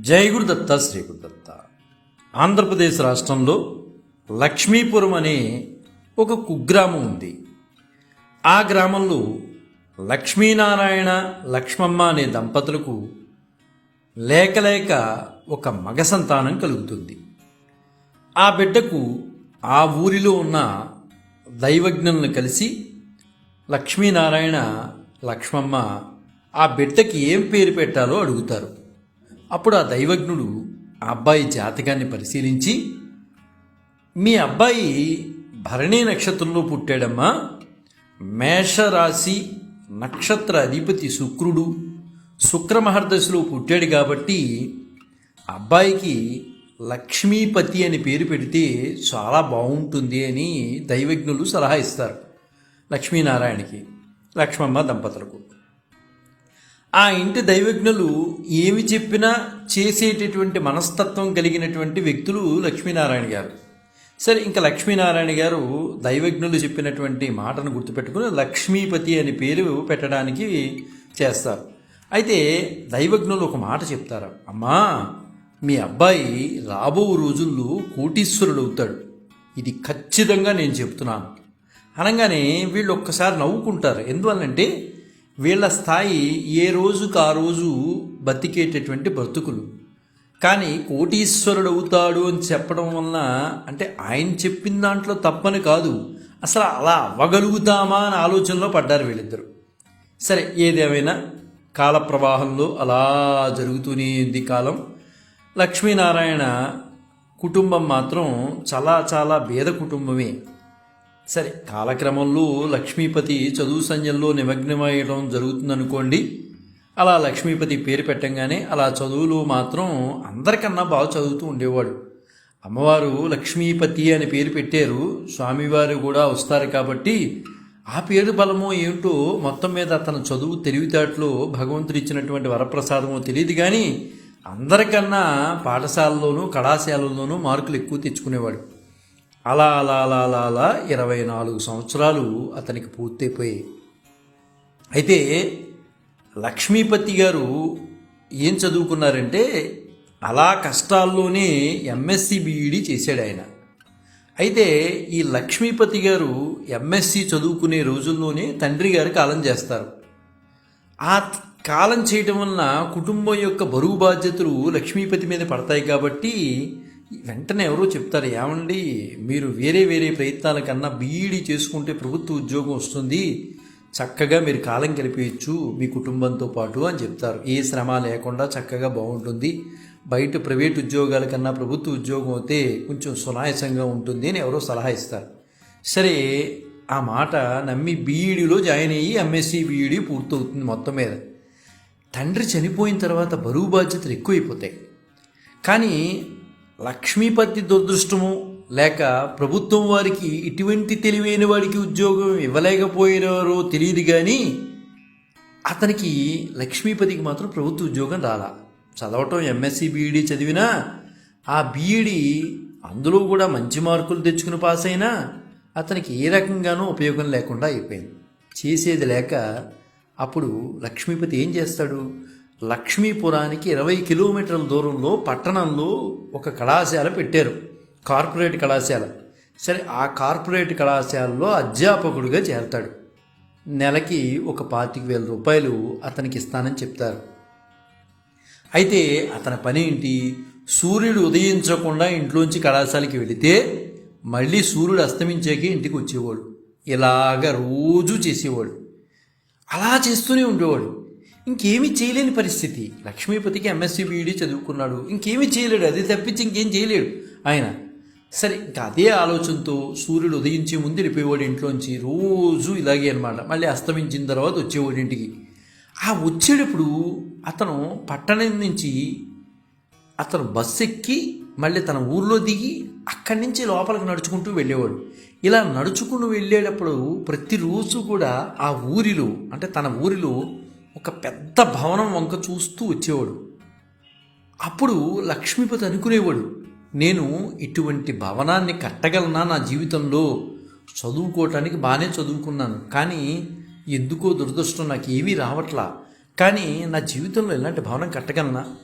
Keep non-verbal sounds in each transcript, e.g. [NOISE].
జై గురుదత్త శ్రీ గురుదత్త ఆంధ్రప్రదేశ్ రాష్ట్రంలో లక్ష్మీపురం అనే ఒక కుగ్రామం ఉంది. ఆ గ్రామంలో లక్ష్మీనారాయణ లక్ష్మమ్మ అనే దంపతులకు లేక లేక ఒక మగ సంతానం కలుగుతుంది. ఆ బిడ్డకు ఆ ఊరిలో ఉన్న దైవజ్ఞులను కలిసి లక్ష్మీనారాయణ లక్ష్మమ్మ ఆ బిడ్డకి ఏం పేరు పెట్టాలో అడుగుతారు. అప్పుడు ఆ దైవజ్ఞుడు ఆ అబ్బాయి జాతకాన్ని పరిశీలించి మీ అబ్బాయి భరణీ నక్షత్రంలో పుట్టాడమ్మా. మేషరాశి నక్షత్ర అధిపతి శుక్రుడు. శుక్రమహర్దశలో పుట్టాడు కాబట్టి అబ్బాయికి లక్ష్మీపతి అని పేరు పెడితే చాలా బాగుంటుంది అని దైవజ్ఞులు సలహా ఇస్తారు లక్ష్మీనారాయణకి లక్ష్మమ్మ దంపతులకు. ఆ ఇంటి దైవజ్ఞులు ఏమి చెప్పినా చేసేటటువంటి మనస్తత్వం కలిగినటువంటి వ్యక్తులు లక్ష్మీనారాయణ గారు. సరే ఇంకా లక్ష్మీనారాయణ గారు దైవజ్ఞులు చెప్పినటువంటి మాటను గుర్తుపెట్టుకుని లక్ష్మీపతి అని పేరు పెట్టడానికి చేస్తారు. అయితే దైవజ్ఞులు ఒక మాట చెప్తారు. అమ్మా మీ అబ్బాయి రాబో రోజుల్లో కోటీశ్వరుడు అవుతాడు. ఇది ఖచ్చితంగా నేను చెప్తున్నాను. అనగానే వీళ్ళు ఒక్కసారి నవ్వుకుంటారు. ఎందువల్లంటే వీళ్ళ స్థాయి ఏ రోజుకు ఆ రోజు బతికేటటువంటి బ్రతుకులు. కానీ కోటీశ్వరుడు అవుతాడు అని చెప్పడం వలన అంటే ఆయన చెప్పిన దాంట్లో తప్పని కాదు. అసలు అలా అవ్వగలుగుతామా అని ఆలోచనలో పడ్డారు వీళ్ళిద్దరు. సరే ఏదేమైనా కాల ప్రవాహంలో అలా జరుగుతూనే ఉంది కాలం. లక్ష్మీనారాయణ కుటుంబం మాత్రం చాలా చాలా భేద కుటుంబమే. సరే కాలక్రమంలో లక్ష్మీపతి చదువు సంజంలో నిమగ్నమయ్యడం జరుగుతుందనుకోండి. అలా లక్ష్మీపతి పేరు పెట్టంగానే అలా చదువులు మాత్రం అందరికన్నా బాగా చదువుతూ ఉండేవాడు. అమ్మవారు లక్ష్మీపతి అని పేరు పెట్టారు. స్వామివారు కూడా వస్తారు కాబట్టి ఆ పేరు బలమో ఏమిటో మొత్తం మీద అతను చదువు తెలివితేటలో భగవంతుడు ఇచ్చినటువంటి వరప్రసాదమో తెలియదు కానీ అందరికన్నా పాఠశాలలోనూ కళాశాలల్లోనూ మార్కులు ఎక్కువ తెచ్చుకునేవాడు. అలా అలా అలా అలా అలా ఇరవై నాలుగు సంవత్సరాలు అతనికి పూర్తయిపోయాయి. అయితే లక్ష్మీపతి గారు ఏం చదువుకున్నారంటే అలా కష్టాల్లోనే ఎంఎస్సి బీఈడి చేశాడు ఆయన. అయితే ఈ లక్ష్మీపతి గారు ఎంఎస్సి చదువుకునే రోజుల్లోనే తండ్రి గారు కాలం చేస్తారు. ఆ కాలం చేయటం వలన కుటుంబం యొక్క బరువు బాధ్యతలు లక్ష్మీపతి మీద పడతాయి కాబట్టి వెంటనే ఎవరో చెప్తారు ఏమండి మీరు వేరే వేరే ప్రయత్నాల కన్నా బీఈడీ చేసుకుంటే ప్రభుత్వ ఉద్యోగం వస్తుంది. చక్కగా మీరు కాలం గడిపేయచ్చు మీ కుటుంబంతో పాటు అని చెప్తారు. ఏ శ్రమ లేకుండా చక్కగా బాగుంటుంది. బయట ప్రైవేట్ ఉద్యోగాల కన్నా ప్రభుత్వ ఉద్యోగం అయితే కొంచెం సునాయసంగా ఉంటుంది అని ఎవరో సలహా ఇస్తారు. సరే ఆ మాట నమ్మి బీఈడీలో జాయిన్ అయ్యి ఎంఎస్సి బీఈడీ పూర్తవుతుంది మొత్తం మీద. తండ్రి చనిపోయిన తర్వాత బరువు బాధ్యతలు ఎక్కువైపోతాయి. కానీ లక్ష్మీపతి దురదృష్టము లేక ప్రభుత్వం వారికి ఇటువంటి తెలివైన వాడికి ఉద్యోగం ఇవ్వలేకపోయినారో తెలియదు కానీ అతనికి లక్ష్మీపతికి మాత్రం ప్రభుత్వ ఉద్యోగం రాలా. చదవటం ఎంఎస్సి బీఈడి చదివినా ఆ బీఈడి అందులో కూడా మంచి మార్కులు తెచ్చుకుని పాస్ అయినా అతనికి ఏ రకంగానూ ఉపయోగం లేకుండా అయిపోయింది. చేసేది లేక అప్పుడు లక్ష్మీపతి ఏం చేస్తాడు? లక్ష్మీపురానికి ఇరవై కిలోమీటర్ల దూరంలో పట్టణంలో ఒక కళాశాల పెట్టారు. కార్పొరేట్ కళాశాల. సరే ఆ కార్పొరేట్ కళాశాలలో అధ్యాపకుడిగా చేరతాడు. నెలకి ఒక పాతిక వేల రూపాయలు అతనికి ఇస్తానని చెప్తారు. అయితే అతని పని ఏంటి? సూర్యుడు ఉదయించకుండా ఇంట్లోంచి కళాశాలకి వెళితే మళ్ళీ సూర్యుడు అస్తమించాకే ఇంటికి వచ్చేవాడు. ఇలాగ రోజు చేసేవాడు. అలా చేస్తూనే ఉండేవాడు. ఇంకేమీ చేయలేని పరిస్థితి. లక్ష్మీపతికి ఎంఎస్సి బీఈడీ చదువుకున్నాడు. ఇంకేమీ చేయలేడు. అది తప్పించి ఇంకేం చేయలేడు. ఆయన సరే ఇంకా అదే ఆలోచనతో సూర్యుడు ఉదయించే ముందు వెళ్ళిపోయేవాడు ఇంట్లోంచి. రోజు ఇలాగే అనమాట మళ్ళీ అస్తమించిన తర్వాత వచ్చేవాడు ఇంటికి. ఆ వచ్చేటప్పుడు అతను పట్టణం నుంచి అతను బస్సు ఎక్కి మళ్ళీ తన ఊర్లో దిగి అక్కడి నుంచి లోపలికి నడుచుకుంటూ వెళ్ళేవాడు. ఇలా నడుచుకుని వెళ్ళేటప్పుడు ప్రతిరోజు కూడా ఆ ఊరిలో అంటే తన ఊరిలో ఒక పెద్ద భవనం వంక చూస్తూ వచ్చేవాడు. అప్పుడు లక్ష్మీపతి అనుకునేవాడు నేను ఇటువంటి భవనాన్ని కట్టగలనా నా జీవితంలో? చదువుకోవటానికి బాగానే చదువుకున్నాను కానీ ఎందుకో దురదృష్టం నాకు ఏమీ రావట్లా. కానీ నా జీవితంలో ఇలాంటి భవనం కట్టగలనా?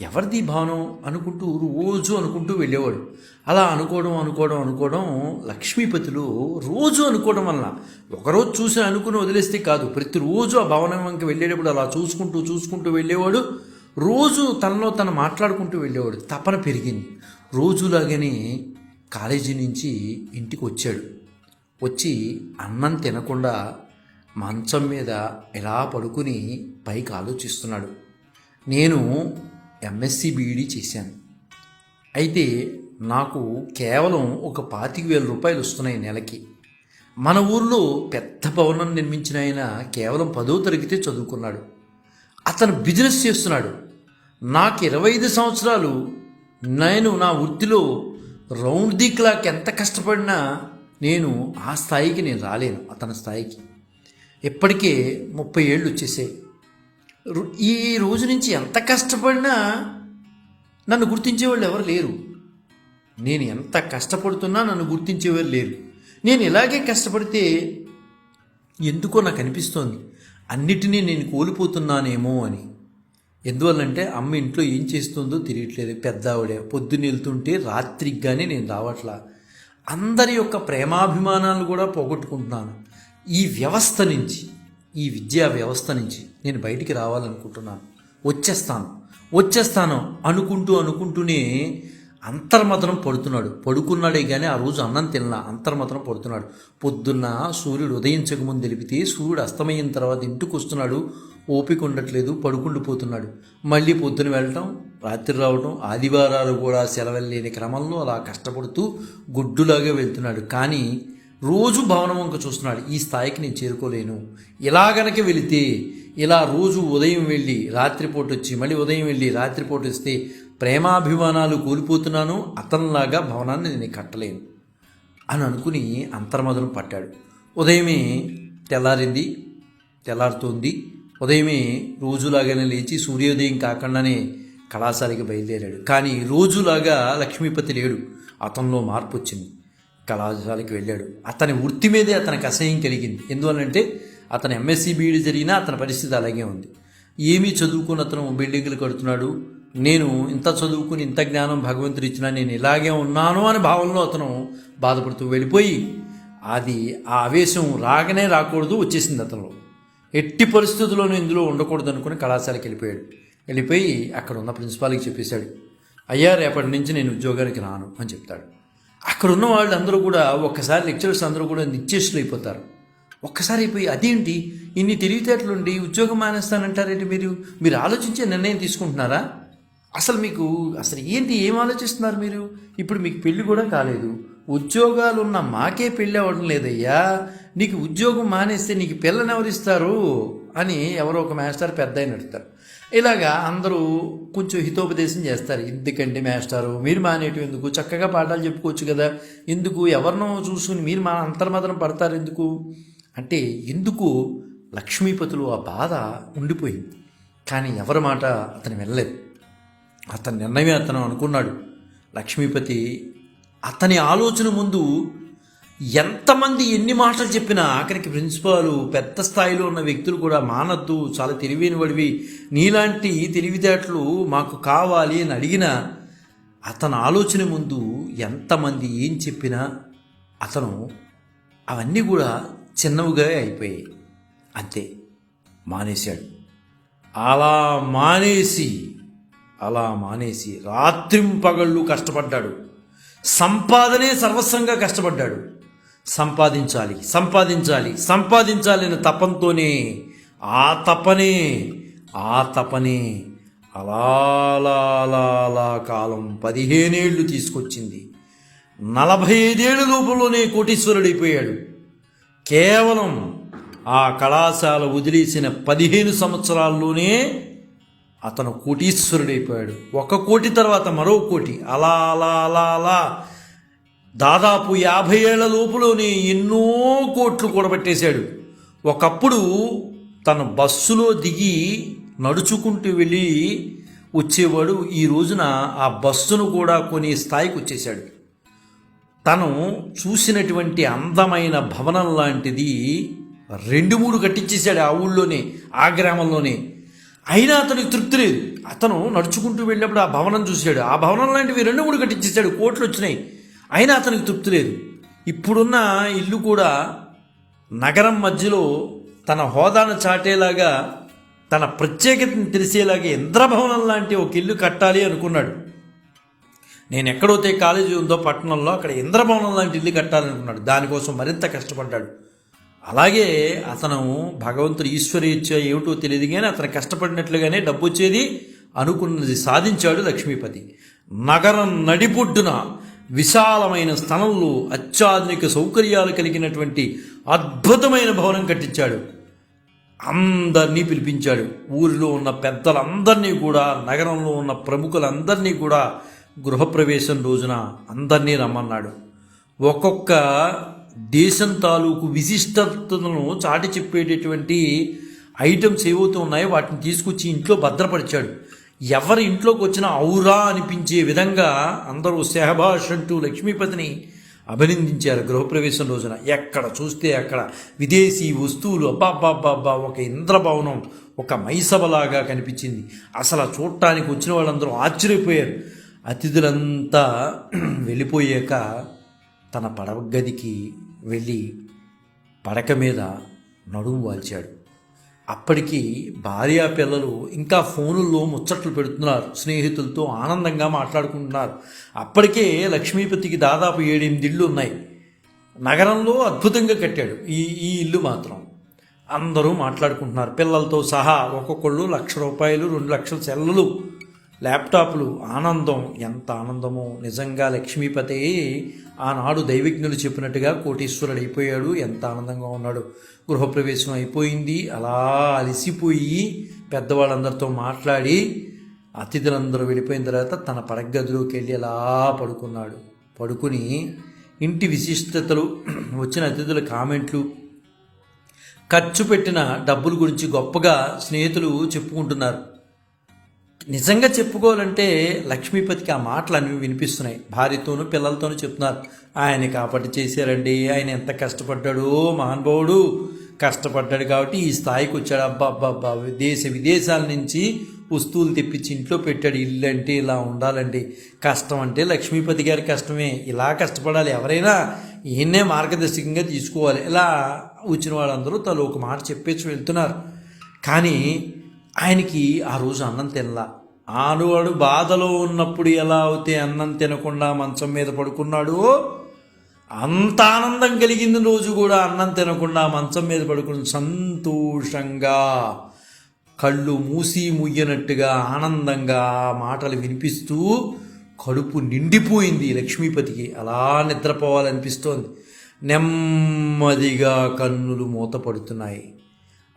ఎవరిది భవనం అనుకుంటూ రోజు అనుకుంటూ వెళ్ళేవాడు. అలా అనుకోవడం అనుకోవడం అనుకోవడం లక్ష్మీపతిలో రోజు అనుకోవడం వలన ఒకరోజు చూసి అనుకుని వదిలేస్తే కాదు ప్రతిరోజు ఆ భవనం వంక వెళ్ళేటప్పుడు అలా చూసుకుంటూ చూసుకుంటూ వెళ్ళేవాడు. రోజు తనలో తను మాట్లాడుకుంటూ వెళ్ళేవాడు. తపన పెరిగింది. రోజులాగానే కాలేజీ నుంచి ఇంటికి వచ్చాడు. వచ్చి అన్నం తినకుండా మంచం మీద ఇలా పడుకుని పైకి ఆలోచిస్తున్నాడు. నేను ఎంఎస్సి బీఈడీ చేశాను. అయితే నాకు కేవలం ఒక పాతిక వేల రూపాయలు వస్తున్నాయి నెలకి. మన ఊర్లో పెద్ద భవనం నిర్మించిన ఆయన కేవలం పదో తరగతి చదువుకున్నాడు. అతను బిజినెస్ చేస్తున్నాడు. నాకు ఇరవై ఐదు సంవత్సరాలు. నేను నా వృత్తిలో రౌండ్ ది క్లాక్ ఎంత కష్టపడినా నేను ఆ స్థాయికి నేను రాలేను అతని స్థాయికి. ఇప్పటికే ముప్పై ఏళ్ళు వచ్చేసాయి. ఈ రోజు నుంచి ఎంత కష్టపడినా నన్ను గుర్తించేవాళ్ళు ఎవరు లేరు. నేను ఎంత కష్టపడుతున్నా నన్ను గుర్తించేవారు లేరు. నేను ఇలాగే కష్టపడితే ఎందుకో నాకు అనిపిస్తోంది. అన్నిటినీ నేను కోల్పోతున్నానేమో అని. ఎందువల్లంటే అమ్మ ఇంట్లో ఏం చేస్తుందో తెలియట్లేదు. పెద్ద ఆవిడే పొద్దున్న వెళ్తుంటే రాత్రికి కానీ నేను రావట్లా. అందరి యొక్క ప్రేమాభిమానాలు కూడా పోగొట్టుకుంటున్నాను. ఈ వ్యవస్థ నుంచి. ఈ విద్యా వ్యవస్థ నుంచి నేను బయటికి రావాలనుకుంటున్నాను. వచ్చేస్తాను. వచ్చేస్తాను అనుకుంటూ అనుకుంటూనే అంతర్మతనం పడుతున్నాడు. పడుకున్నాడే కానీ ఆ రోజు అన్నం తినలా. అంతర్మతనం పడుతున్నాడు. పొద్దున్న సూర్యుడు ఉదయించకముందు తెలిపితే సూర్యుడు అస్తమయిన తర్వాత ఇంటికి వస్తున్నాడు. ఓపిక ఉండట్లేదు. పడుకుండిపోతున్నాడు మళ్ళీ పొద్దున వెళ్ళటం రాత్రి రావటం ఆదివారాలు కూడా సెలవులు లేని క్రమంలో అలా కష్టపడుతూ గుడ్డులాగా వెళ్తున్నాడు. కానీ రోజు భవనం వంక చూస్తున్నాడు. ఈ స్థాయికి నేను చేరుకోలేను. ఇలా గనక వెళితే ఇలా రోజు ఉదయం వెళ్ళి రాత్రిపూట వచ్చి మళ్ళీ ఉదయం వెళ్ళి రాత్రిపూట వస్తే ప్రేమాభిమానాలు కోల్పోతున్నాను. అతనిలాగా భవనాన్ని నేను కట్టలేను. అని అనుకుని అంతర్మదనం పట్టాడు. ఉదయమే తెల్లారింది తెల్లారుతోంది. ఉదయమే రోజులాగానే లేచి సూర్యోదయం కాకుండానే కళాశాలకి బయలుదేరాడు. కానీ రోజులాగా లక్ష్మీపతి లేడు. అతనిలో మార్పు వచ్చింది. కళాశాలకి వెళ్ళాడు. అతని వృత్తి మీదే అతనికి అసహ్యం కలిగింది. ఎందువల్లంటే అతను ఎంఎస్సీ బీఈడి జరిగినా అతని పరిస్థితి అలాగే ఉంది. ఏమీ చదువుకుని అతను బిల్డింగ్లు కడుతున్నాడు? నేను ఇంత చదువుకుని ఇంత జ్ఞానం భగవంతుడు ఇచ్చినా నేను ఇలాగే ఉన్నాను అనే భావనలో అతను బాధపడుతూ వెళ్ళిపోయి అది ఆ ఆవేశం రాగానే రాకూడదు వచ్చేసింది అతనిలో. ఎట్టి పరిస్థితుల్లోనూ ఇందులో ఉండకూడదు అనుకుని కళాశాలకి వెళ్ళిపోయాడు. వెళ్ళిపోయి అక్కడ ఉన్న ప్రిన్సిపాల్కి చెప్పేశాడు అయ్యా రేపటి నుంచి నేను ఉద్యోగానికి రాను అని చెప్తాడు. అక్కడ ఉన్న వాళ్ళు అందరూ కూడా ఒక్కసారి లెక్చరర్స్ అందరూ కూడా నిశ్చేష్లు అయిపోతారు. ఒక్కసారి అయిపోయి అదేంటి? ఇన్ని తెలివితేటలుండి ఉద్యోగం మానేస్తానంటారేంటి మీరు? మీరు ఆలోచించే నిర్ణయం తీసుకుంటున్నారా? అసలు మీకు అసలు ఏంటి ఏం ఆలోచిస్తున్నారు మీరు? ఇప్పుడు మీకు పెళ్ళి కూడా కాలేదు. ఉద్యోగాలు ఉన్న మాకే పెళ్ళి అవ్వడం లేదయ్యా. నీకు ఉద్యోగం మానేస్తే నీకు పిల్లని ఎవరిస్తారు అని ఎవరో ఒక మాస్టర్ పెద్ద ఆయన అడుగుతారు ఇలాగా అందరూ కొంచెం హితోపదేశం చేస్తారు. ఎందుకండి మాస్టారు మీరు మానేయటం ఎందుకు? చక్కగా పాఠాలు చెప్పుకోవచ్చు కదా. ఎందుకు? ఎవరినో చూసుకుని మీరు మా అంతర్మదనం పడతారు ఎందుకు? అంటే ఎందుకు లక్ష్మీపతులు ఆ బాధ ఉండిపోయింది. కానీ ఎవరి మాట అతను వెళ్ళలేదు అతని నిర్ణయమే అతను అనుకున్నాడు. లక్ష్మీపతి అతని ఆలోచన ముందు ఎంతమంది ఎన్ని మాటలు చెప్పినా ఆఖరికి ప్రిన్సిపాలు పెద్ద స్థాయిలో ఉన్న వ్యక్తులు కూడా మానద్దు చాలా తెలివైన వాడివి నీలాంటి తెలివితేటలు మాకు కావాలి అని అడిగిన అతని ఆలోచన ముందు ఎంతమంది ఏం చెప్పినా అతను అవన్నీ కూడా చిన్నవిగా అయిపోయాయి. అంతే మానేశాడు. అలా మానేసి అలా మానేసి రాత్రింపగళ్ళు కష్టపడ్డాడు. సంపాదనే సర్వస్వంగా కష్టపడ్డాడు. సంపాదించాలి సంపాదించాలి సంపాదించాలి అనే తపంతోనే ఆ తపనే ఆ తపనే అలా కాలం పదిహేనేళ్ళు తీసుకొచ్చింది. నలభై ఐదేళ్ళ లోపలనే కోటీశ్వరుడైపోయాడు. కేవలం ఆ కళాశాల వదిలేసిన పదిహేను సంవత్సరాల్లోనే అతను కోటీశ్వరుడైపోయాడు. ఒక కోటి తర్వాత మరో కోటి. అలా అలా అలా అలా దాదాపు యాభై ఏళ్ళ లోపులోనే ఎన్నో కోట్లు కూడబెట్టేశాడు. ఒకప్పుడు తన బస్సులో దిగి నడుచుకుంటూ వెళ్ళి వచ్చేవాడు ఈ రోజున ఆ బస్సును కూడా కొనే స్థాయికి వచ్చేశాడు. తను చూసినటువంటి అందమైన భవనం లాంటిది రెండు మూడు కట్టించేశాడు ఆ ఊళ్ళోనే ఆ గ్రామంలోనే. అయినా అతనికి తృప్తి లేదు. అతను నడుచుకుంటూ వెళ్ళినప్పుడు ఆ భవనం చూశాడు. ఆ భవనం లాంటివి రెండు మూడు కట్టించేశాడు. కోట్లు వచ్చినాయి. అయినా అతనికి తృప్తి లేదు. ఇప్పుడున్న ఇల్లు కూడా నగరం మధ్యలో తన హోదాను చాటేలాగా తన ప్రత్యేకతను తెలిసేలాగా ఇంద్రభవనం లాంటి ఒక ఇల్లు కట్టాలి అనుకున్నాడు. నేను ఎక్కడైతే కాలేజీ ఉందో పట్టణంలో అక్కడ ఇంద్రభవనం లాంటి ఇల్లు కట్టాలనుకున్నాడు దానికోసం మరింత కష్టపడ్డాడు. అలాగే అతను భగవంతుడు ఈశ్వరి ఇచ్చే ఏమిటో తెలియదు కానీ అతను కష్టపడినట్లుగానే డబ్బు వచ్చేది అనుకున్నది సాధించాడు లక్ష్మీపతి. నగరం నడిపొడ్డున విశాలమైన స్థలంలో అత్యాధునిక సౌకర్యాలు కలిగినటువంటి అద్భుతమైన భవనం కట్టించాడు. అందరినీ పిలిపించాడు. ఊరిలో ఉన్న పెద్దలందరినీ కూడా నగరంలో ఉన్న ప్రముఖులందరినీ కూడా గృహప్రవేశం రోజున అందరినీ రమ్మన్నాడు. ఒక్కొక్క దేశం తాలూకు విశిష్టతను చాటి చెప్పేటటువంటి ఐటమ్స్ ఏవైతే ఉన్నాయో వాటిని తీసుకొచ్చి ఇంట్లో భద్రపరిచాడు. ఎవరి ఇంట్లోకి వచ్చినా ఔరా అనిపించే విధంగా అందరూ సెహబాష్ అంటూ లక్ష్మీపతిని అభినందించారు గృహప్రవేశం రోజున. ఎక్కడ చూస్తే అక్కడ విదేశీ వస్తువులు అబ్బాబ్బాబ్బాబ్బా ఒక ఇంద్రభవనం ఒక మైసభలాగా కనిపించింది. అసలు చూడటానికి వచ్చిన వాళ్ళందరూ ఆశ్చర్యపోయారు. అతిథులంతా [CLEARS THROAT] వెళ్ళిపోయాక తన పడవ గదికి వెళ్ళి పడక మీద నడుము వాల్చాడు. అప్పటికి భార్య పిల్లలు ఇంకా ఫోనుల్లో ముచ్చట్లు పెడుతున్నారు స్నేహితులతో ఆనందంగా మాట్లాడుకుంటున్నారు. అప్పటికే లక్ష్మీపతికి దాదాపు ఏడెనిమిది ఇళ్ళు ఉన్నాయి. నగరంలో అద్భుతంగా కట్టాడు ఈ ఈ ఇల్లు మాత్రం. అందరూ మాట్లాడుకుంటున్నారు. పిల్లలతో సహా ఒక్కొక్కళ్ళు లక్ష రూపాయలు రెండు లక్షల సెల్లలు ల్యాప్టాప్లు ఆనందం. ఎంత ఆనందమో. నిజంగా లక్ష్మీపతి ఆనాడు దైవజ్ఞులు చెప్పినట్టుగా కోటీశ్వరుడు అయిపోయాడు. ఎంత ఆనందంగా ఉన్నాడు. గృహప్రవేశం అయిపోయింది. అలా అలసిపోయి పెద్దవాళ్ళందరితో మాట్లాడి అతిథులందరూ వెళ్ళిపోయిన తర్వాత తన పడగదిలోకి వెళ్ళి అలా పడుకున్నాడు. పడుకుని ఇంటి విశిష్టతలు వచ్చిన అతిథుల కామెంట్లు ఖర్చు పెట్టిన డబ్బుల గురించి గొప్పగా స్నేహితులు చెప్పుకుంటున్నారు. నిజంగా చెప్పుకోవాలంటే లక్ష్మీపతికి ఆ మాటలు అన్నీ వినిపిస్తున్నాయి. భార్యతోనూ పిల్లలతోనూ చెప్తున్నారు. ఆయన కాపాటి చేశారండి. ఆయన ఎంత కష్టపడ్డాడు మహానుభావుడు కష్టపడ్డాడు కాబట్టి ఈ స్థాయికి వచ్చాడు. అబ్బా అబ్బా అబ్బా దేశ విదేశాల నుంచి వస్తువులు తెప్పించి ఇంట్లో పెట్టాడు. ఇల్లు అంటే ఇలా ఉండాలండి. కష్టం అంటే లక్ష్మీపతి గారి కష్టమే. ఇలా కష్టపడాలి ఎవరైనా. ఈయన్నే మార్గదర్శకంగా తీసుకోవాలి. ఇలా వచ్చిన వాళ్ళందరూ తను ఒక మాట చెప్పేసి వెళ్తున్నారు. కానీ ఆయనకి ఆ రోజు అన్నం తినలా. ఆడువాడు బాధలో ఉన్నప్పుడు ఎలా అయితే అన్నం తినకుండా మంచం మీద పడుకున్నాడు అంత ఆనందం కలిగింది రోజు కూడా అన్నం తినకుండా మంచం మీద పడుకుని సంతోషంగా కళ్ళు మూసి ముయ్యనట్టుగా ఆనందంగా ఆ మాటలు వినిపిస్తూ కడుపు నిండిపోయింది లక్ష్మీపతికి. అలా నిద్రపోవాలనిపిస్తోంది. నెమ్మదిగా కన్నులు మూతపడుతున్నాయి.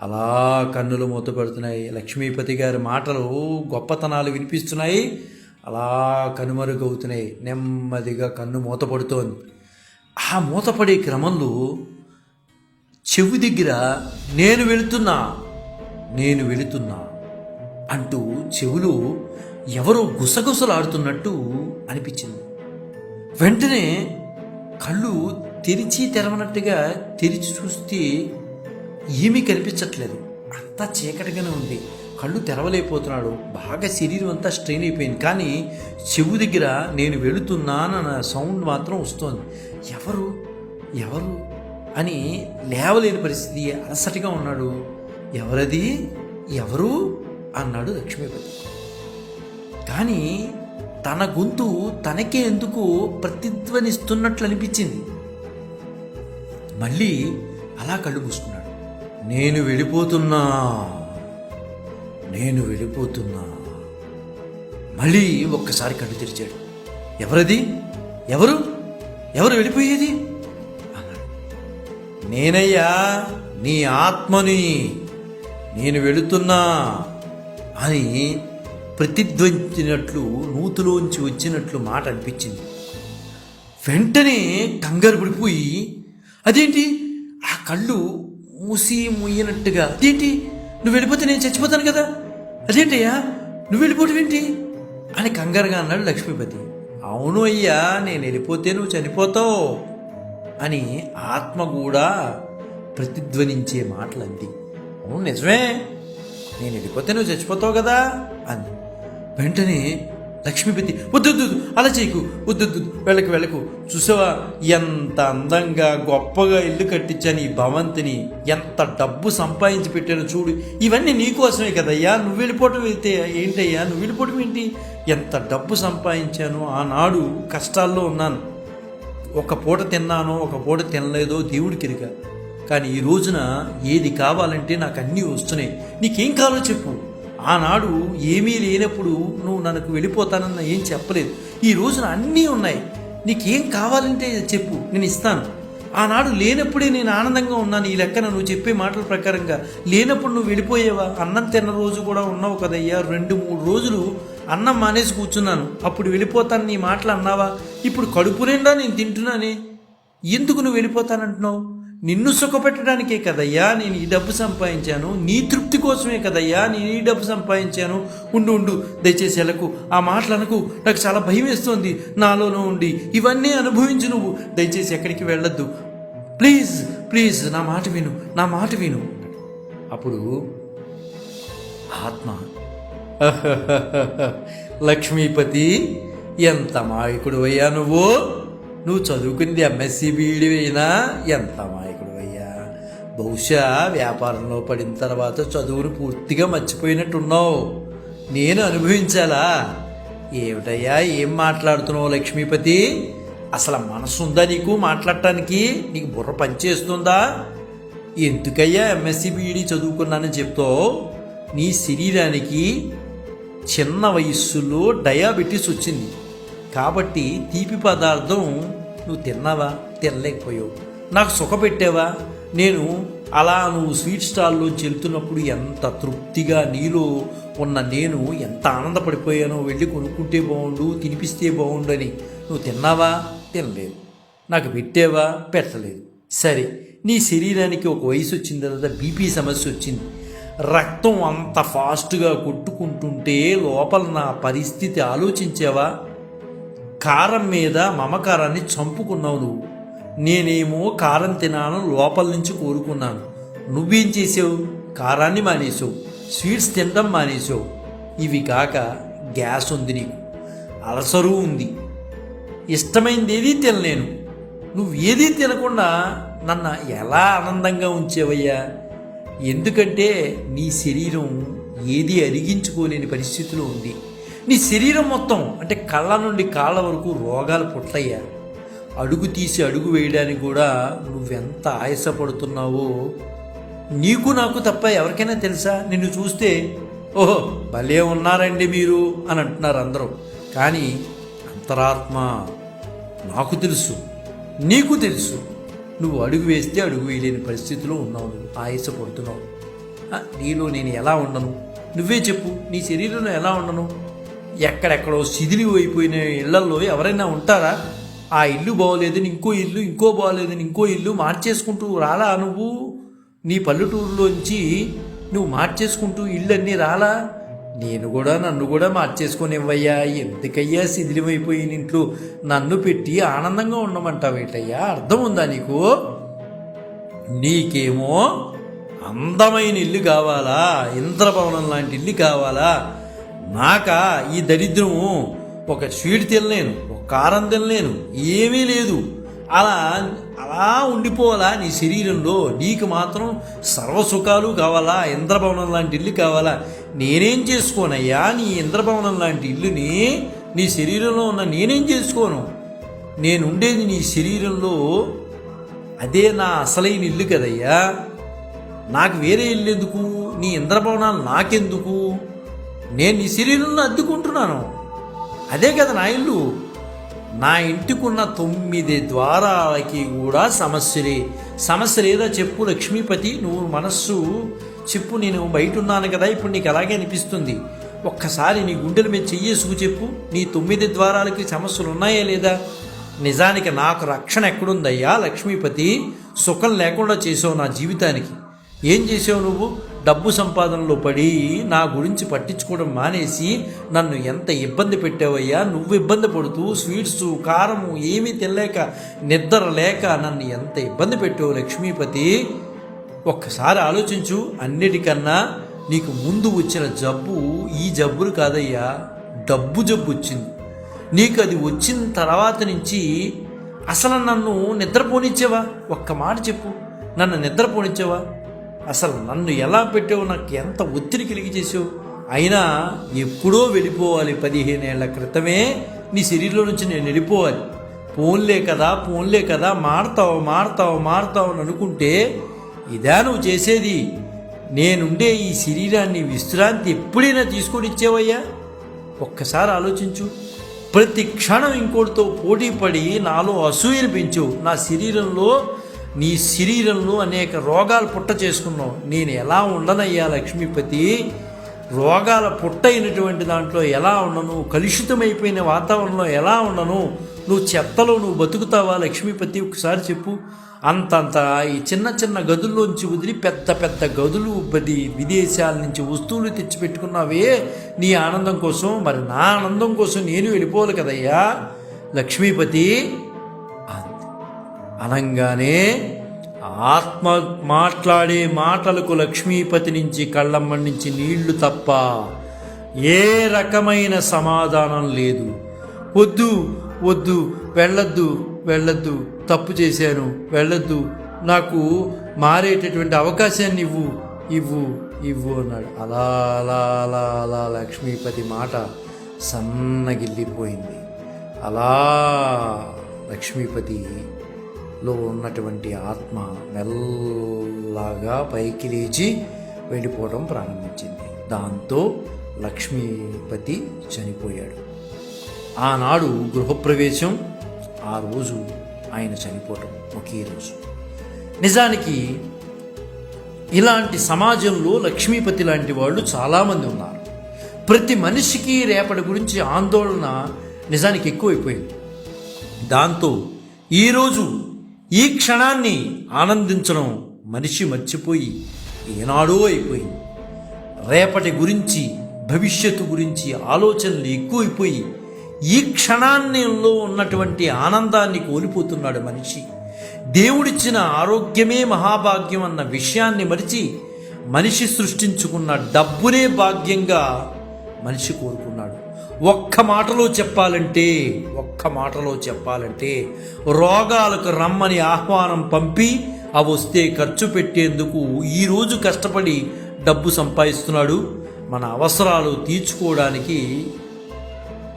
అలా కన్నులు మూతపడుతున్నాయి లక్ష్మీపతి గారి మాటలు గొప్పతనాలు వినిపిస్తున్నాయి. అలా కనుమరుగవుతున్నాయి. నెమ్మదిగా కన్ను మూతపడుతోంది ఆ మూతపడే క్రమంలో చెవి దగ్గర నేను వెళుతున్నా నేను వెళుతున్నా అంటూ చెవులు ఎవరో గుసగుసలాడుతున్నట్టు అనిపించింది. వెంటనే కళ్ళు తెరిచి తెరవనట్టుగా తెరిచి చూస్తే ఏమీ కనిపించట్లేదు. అంతా చీకటిగానే ఉంది. కళ్ళు తెరవలేకపోతున్నాడు. బాగా శరీరం అంతా స్ట్రెయిన్ అయిపోయింది. కానీ చెవు దగ్గర నేను వెళుతున్నానన్న సౌండ్ మాత్రం వస్తోంది. ఎవరు? ఎవరు? అని లేవలేని పరిస్థితి అలసటిగా ఉన్నాడు. ఎవరది? ఎవరు? అన్నాడు లక్ష్మీపతి. కానీ తన గొంతు తనకే ఎందుకు ప్రతిధ్వనిస్తున్నట్లు అనిపించింది. మళ్ళీ అలా కళ్ళు మూసుకున్నాడు. నేను వెళ్ళిపోతున్నా. నేను వెళ్ళిపోతున్నా. మళ్ళీ ఒక్కసారి కళ్ళు తెరిచాడు. ఎవరది? ఎవరు? ఎవరు వెళ్ళిపోయేది? అన్నాడు. నేనయ్యా నీ ఆత్మని నేను వెళుతున్నా అని ప్రతిధ్వంచినట్లు నూతులోంచి వచ్చినట్లు మాట అనిపించింది. వెంటనే కంగారు పడిపోయి అదేంటి? ఆ కళ్ళు మూసి ముయ్యనట్టుగా అదేంటి? నువ్వు వెళ్ళిపోతే నేను చచ్చిపోతాను కదా? అదేంటయ్యా? నువ్వు వెళ్ళిపోవటం ఏంటి? అని కంగారుగా అన్నాడు లక్ష్మీపతి. అవును అయ్యా నేను వెళ్ళిపోతే నువ్వు చనిపోతావు అని ఆత్మ కూడా ప్రతిధ్వనించే మాటలు అంది అవును నిజమే. నేను వెళ్ళిపోతే నువ్వు చచ్చిపోతావు కదా అంది. వెంటనే లక్ష్మీపతి వద్దు అలా చేయకు వద్దు వెళ్ళకు వెళ్ళకు. చూసావా? ఎంత అందంగా గొప్పగా ఇల్లు కట్టించాను ఈ భవంతిని. ఎంత డబ్బు సంపాదించి పెట్టాను చూడు. ఇవన్నీ నీకోసమే కదయ్యా. నువ్వు వెళ్ళిపోవటం వెళ్తే ఏంటయ్యా? నువ్వు వెళ్ళిపోవటం ఏంటి? ఎంత డబ్బు సంపాదించాను ఆనాడు కష్టాల్లో ఉన్నాను. ఒక పూట తిన్నానో ఒక పూట తినలేదో దేవుడికి కానీ ఈ రోజున ఏది కావాలంటే నాకు అన్నీ వస్తున్నాయి. నీకేం కావాలో చెప్పు. ఆనాడు ఏమీ లేనప్పుడు నువ్వు నన్ను వెళ్ళిపోతానన్న ఏం చెప్పలేదు. ఈ రోజున అన్నీ ఉన్నాయి. నీకేం కావాలంటే చెప్పు నేను ఇస్తాను. ఆనాడు లేనప్పుడే నేను ఆనందంగా ఉన్నాను. ఈ లెక్కన నువ్వు చెప్పే మాటల ప్రకారంగా లేనప్పుడు నువ్వు వెళ్ళిపోయేవా? అన్నం తిన్న రోజు కూడా ఉన్నావు కదయ్యా. రెండు మూడు రోజులు అన్నం మానేసి కూర్చున్నాను. అప్పుడు వెళ్ళిపోతాను నీ మాటలు అన్నావా? ఇప్పుడు కడుపు నిండా నేను తింటున్నానే. ఎందుకు నువ్వు వెళ్ళిపోతానంటున్నావు? నిన్ను సుఖపెట్టడానికే కదయ్యా నేను ఈ డబ్బు సంపాదించాను. నీ తృప్తి కోసమే కదయ్యా నేను ఈ డబ్బు సంపాదించాను. ఉండు ఉండు దయచేసి ఎలకు ఆ మాటలు అనకు. నాకు చాలా భయం వేస్తోంది. నాలోనూ ఉండి. ఇవన్నీ అనుభవించు నువ్వు. దయచేసి ఎక్కడికి వెళ్ళొద్దు. ప్లీజ్ ప్లీజ్ నా మాట విను. నా మాట విను. అప్పుడు ఆత్మ లక్ష్మీపతి ఎంత మాయకుడు అయ్యా నువ్వు? నువ్వు చదువుకుంది ఎంఎస్సి బీఈడి అయినా ఎంత మాయకుడు అయ్యా? బహుశా వ్యాపారంలో పడిన తర్వాత చదువును పూర్తిగా మర్చిపోయినట్టున్నావు. నేను అనుభవించాలా? ఏమిటయ్యా ఏం మాట్లాడుతున్నావు లక్ష్మీపతి? అసలు మనసు ఉందా నీకు మాట్లాడటానికి? నీకు బుర్ర పనిచేస్తుందా? ఎందుకయ్యా ఎంఎస్సి బీఈడి చదువుకున్నానని చెప్తావు? నీ శరీరానికి చిన్న వయస్సులో డయాబెటీస్ వచ్చింది. కాబట్టి తీపి పదార్థం నువ్వు తిన్నావా? తినలేకపోయావు. నాకు సుఖపెట్టావా? నేను అలా నువ్వు స్వీట్ స్టాల్లోంచి వెళ్తున్నప్పుడు ఎంత తృప్తిగా నీలో ఉన్న నేను ఎంత ఆనందపడిపోయానో వెళ్ళి కొనుక్కుంటే బాగుండు తినిపిస్తే బాగుండు అని నువ్వు తిన్నావా? తినలేదు. నాకు పెట్టావా? పెట్టలేదు. సరే నీ శరీరానికి ఒక వయసు వచ్చిన తర్వాత బీపీ సమస్య వచ్చింది. రక్తం అంత ఫాస్ట్గా కొట్టుకుంటుంటే లోపల నా పరిస్థితి ఆలోచించావా? కారం మీద మమకారాన్ని చంపుకున్నావు నువ్వు. నేనేమో కారం తినాలని లోపల నుంచి కోరుకున్నాను. నువ్వేం చేసావు? కారాన్ని మానేసావు. స్వీట్స్ తినడం మానేసావు. ఇవి కాక గ్యాస్ ఉంది నీకు. అలసరు ఉంది. ఇష్టమైంది ఏదీ తినలేను. నువ్వు ఏదీ తినకుండా నన్ను ఎలా ఆనందంగా ఉంచేవయ్యా? ఎందుకంటే నీ శరీరం ఏది అరిగించుకోలేని పరిస్థితిలో ఉంది. నీ శరీరం మొత్తం అంటే కళ్ళ నుండి కాళ్ళ వరకు రోగాలు పుట్టయ్యా. అడుగు తీసి అడుగు వేయడానికి కూడా నువ్వెంత ఆయాసపడుతున్నావో నీకు నాకు తప్ప ఎవరికైనా తెలుసా? నిన్ను చూస్తే ఓహో భలే ఉన్నారండి మీరు అని అంటున్నారు అందరూ. కానీ అంతరాత్మ నాకు తెలుసు నీకు తెలుసు. నువ్వు అడుగు వేస్తే అడుగు వేయలేని పరిస్థితిలో ఉన్నావు నువ్వు ఆయాసపడుతున్నావు. నీలో నేను ఎలా ఉండను? నువ్వే చెప్పు నీ శరీరంలో ఎలా ఉండను? ఎక్కడెక్కడో శిథిలి అయిపోయిన ఇళ్ళలో ఎవరైనా ఉంటారా? ఆ ఇల్లు బాగోలేదని ఇంకో ఇల్లు ఇంకో బాగోలేదని ఇంకో ఇల్లు మార్చేసుకుంటూ రాలా నువ్వు? నీ పల్లెటూరులోంచి నువ్వు మార్చేసుకుంటూ ఇల్లన్నీ రాలా? నేను కూడా నన్ను కూడా మార్చేసుకునివ్వయ్యా. ఎందుకయ్యా శిథిలమైపోయిన ఇంట్లో నన్ను పెట్టి ఆనందంగా ఉండమంటావేటయ్యా? అర్థం ఉందా నీకు? నీకేమో అందమైన ఇల్లు కావాలా? ఇంద్రభవనం లాంటి ఇల్లు కావాలా? నాకా ఈ దరిద్రము ఒక స్వీట్ తినలేను ఒక కారం తినలేను ఏమీ లేదు. అలా అలా ఉండిపోవాలా నీ శరీరంలో? నీకు మాత్రం సర్వసుఖాలు కావాలా ఇంద్రభవనం లాంటి ఇల్లు కావాలా? నేనేం చేసుకోనయ్యా నీ ఇంద్రభవనం లాంటి ఇల్లుని? నీ శరీరంలో ఉన్న నేనేం చేసుకోను? నేను ఉండేది నీ శరీరంలో అదే నా అసలైన ఇల్లు కదయ్యా. నాకు వేరే ఇల్లు ఎందుకు? నీ ఇంద్రభవనాలు నాకెందుకు? నేను నీ శరీరంలో అద్దుకుంటున్నాను. అదే కదా నా ఇల్లు. నా ఇంటికున్న తొమ్మిది ద్వారాలకి కూడా సమస్యలే. సమస్య లేదా చెప్పు లక్ష్మీపతి నువ్వు మనస్సు చెప్పు నేను బయట ఉన్నాను కదా ఇప్పుడు నీకు అలాగే అనిపిస్తుంది. ఒక్కసారి నీ గుండెల మీద చెయ్యేసుకు చెప్పు నీ తొమ్మిది ద్వారాలకి సమస్యలు ఉన్నాయా లేదా? నిజానికి నాకు రక్షణ ఎక్కడుందయ్యా లక్ష్మీపతి? సుఖం లేకుండా చేసావు నా జీవితానికి. ఏం చేసావు నువ్వు? డబ్బు సంపాదనలో పడి నా గురించి పట్టించుకోవడం మానేసి నన్ను ఎంత ఇబ్బంది పెట్టావయ్యా? నువ్వు ఇబ్బంది పడుతూ స్వీట్స్ కారము ఏమీ తినలేక నిద్ర లేక నన్ను ఎంత ఇబ్బంది పెట్టావు లక్ష్మీపతి? ఒక్కసారి ఆలోచించు అన్నిటికన్నా నీకు ముందు వచ్చిన జబ్బు ఈ జబ్బులు కాదయ్యా. డబ్బు జబ్బు వచ్చింది. నీకు అది వచ్చిన తర్వాత నుంచి అసలు నన్ను నిద్రపోనిచ్చేవా? ఒక్క మాట చెప్పు. నన్ను నిద్రపోనిచ్చావా? అసలు నన్ను ఎలా పెట్టావు? నాకు ఎంత ఒత్తిడి కలిగి చేసావు? అయినా ఎప్పుడో వెళ్ళిపోవాలి పదిహేనేళ్ళ క్రితమే. నీ శరీరంలో నుంచి నేను వెళ్ళిపోవాలి. పోన్లే కదా పోన్లే కదా మాడతావు మాడతావు మాడతావు అని అనుకుంటే ఇదా నువ్వు చేసేది? నేనుండే ఈ శరీరాన్ని విశ్రాంతి ఎప్పుడైనా తీసుకొని ఇచ్చేవయ్యా? ఒక్కసారి ఆలోచించు. ప్రతి క్షణం ఇంకోటితో పోటీ పడి నాలో అసూయని పెంచు. నా శరీరంలో నీ శరీరంలో అనేక రోగాలు పుట్ట చేసుకున్నావు. నేను ఎలా ఉండనయ్యా లక్ష్మీపతి? రోగాల పుట్ట అయినటువంటి దాంట్లో ఎలా ఉండను? కలుషితమైపోయిన వాతావరణంలో ఎలా ఉండను? నువ్వు చెత్తలో నువ్వు బతుకుతావా లక్ష్మీపతి? ఒకసారి చెప్పు. అంతంత ఈ చిన్న చిన్న గదుల్లోంచి వదిలి పెద్ద పెద్ద గదులు బది విదేశాల నుంచి వస్తువులు తెచ్చిపెట్టుకున్నావే నీ ఆనందం కోసం. మరి నా ఆనందం కోసం నేను వెళ్ళిపోవాలి కదయ్యా. లక్ష్మీపతి అనంగానే ఆత్మ మాట్లాడే మాటలకు లక్ష్మీపతి నుంచి కళ్ళమ్మ నుంచి నీళ్ళు తప్ప ఏ రకమైన సమాధానం లేదు. వద్దు వద్దు వెళ్ళొద్దు వెళ్ళొద్దు తప్పు చేశాను వెళ్ళొద్దు నాకు మారేటటువంటి అవకాశాన్ని ఇవ్వు ఇవ్వు ఇవ్వు అన్నాడు. అలా అలా అలా అలా లక్ష్మీపతి మాట సన్నగిల్లిపోయింది. అలా లక్ష్మీపతి లో ఉన్నటువంటి ఆత్మ మెల్లగా పైకి లేచి వెళ్ళిపోవడం ప్రారంభించింది. దాంతో లక్ష్మీపతి చనిపోయాడు. ఆనాడు గృహప్రవేశం ఆ రోజు ఆయన చనిపోవటం ఒకే రోజు. నిజానికి ఇలాంటి సమాజంలో లక్ష్మీపతి లాంటి వాళ్ళు చాలామంది ఉన్నారు. ప్రతి మనిషికి రేపటి గురించి ఆందోళన నిజానికి ఎక్కువైపోయింది. దాంతో ఈరోజు ఈ క్షణాన్ని ఆనందించడం మనిషి మర్చిపోయి ఏనాడో అయిపోయింది. రేపటి గురించి భవిష్యత్తు గురించి ఆలోచనలు ఎక్కువైపోయి ఈ క్షణాన్నిలో ఉన్నటువంటి ఆనందాన్ని కోల్పోతున్నాడు మనిషి. దేవుడిచ్చిన ఆరోగ్యమే మహాభాగ్యం అన్న విషయాన్ని మరిచి మనిషి సృష్టించుకున్న డబ్బునే భాగ్యంగా మనిషి కోరుకున్నాడు. ఒక్క మాటలో చెప్పాలంటే ఒక్క మాటలో చెప్పాలంటే రోగాలకు రమ్మని ఆహ్వానం పంపి అవి వస్తే ఖర్చు పెట్టేందుకు ఈరోజు కష్టపడి డబ్బు సంపాదిస్తున్నాడు. మన అవసరాలు తీర్చుకోవడానికి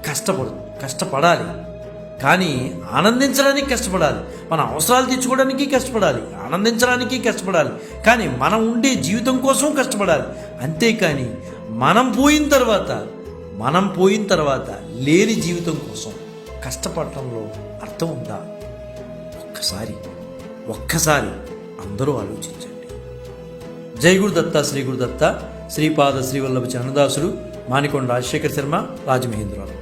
కష్టపడు కష్టపడాలి. కానీ ఆనందించడానికి కష్టపడాలి. మన అవసరాలు తీర్చుకోవడానికి కష్టపడాలి. ఆనందించడానికి కష్టపడాలి. కానీ మనం ఉండే జీవితం కోసం కష్టపడాలి. అంతేకాని మనం పోయిన తర్వాత మనం పోయిన తర్వాత లేని జీవితం కోసం కష్టపడటంలో అర్థం ఉందా? ఒక్కసారి ఒక్కసారి అందరూ ఆలోచించండి. జై గురుదత్త శ్రీ గురుదత్త శ్రీపాద శ్రీవల్లభ చరణదాసుడు మానికొండ రాజశేఖర శర్మ రాజమహేంద్రరావు.